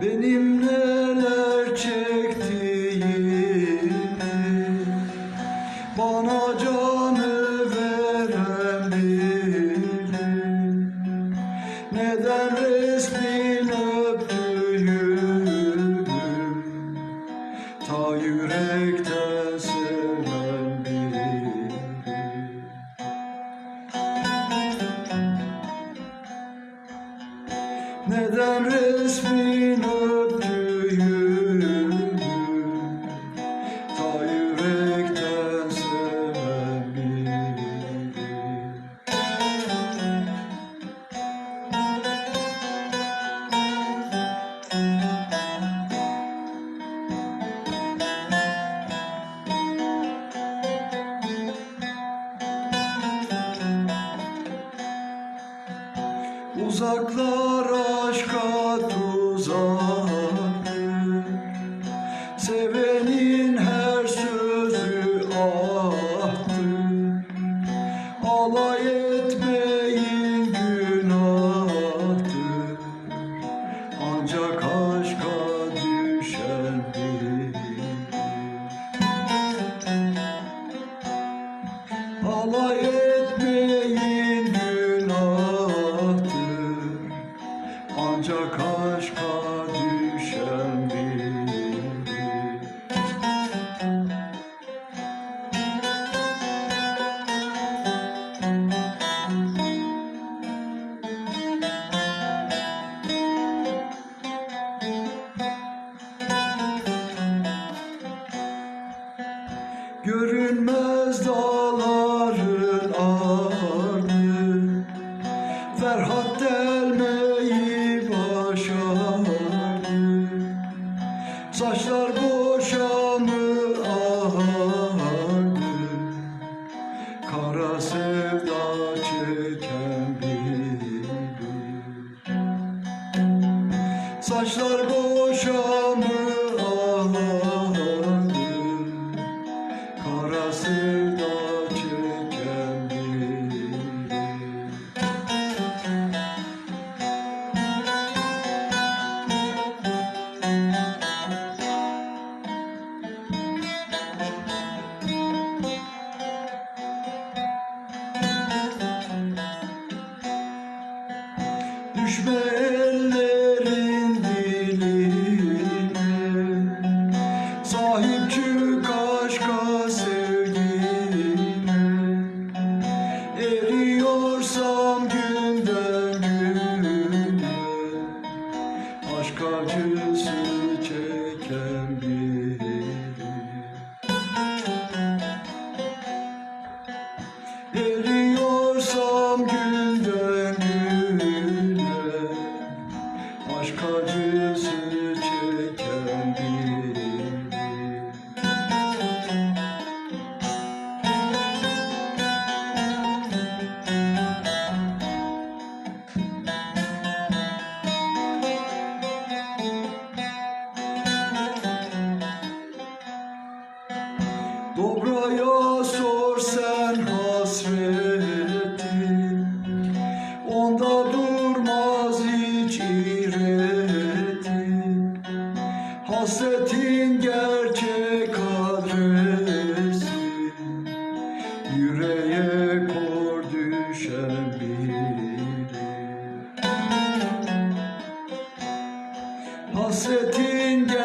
Benim neler çektiğimi Ta yürekten seven bilir Neden resmin Uzaklar aşka tuzaktır Sevenin her sözü ahtır Alay etmeyin günahtır Ancak aşka düşen bilir Alay etmeyin Görünmez dağların ardı Ferhat delmeyi Saçlar boşa mı ağardı Kara sevda çeken bilir Düşme Aşk acısı çeken biri. Eriyorsam günden güne Aşk acısı çeken biri Toprağa sor sen hasreti Onda durmaz hiç ireti. Hasretin gerçek adresi Yüreğe kor düşen biri. Hasretin gerçek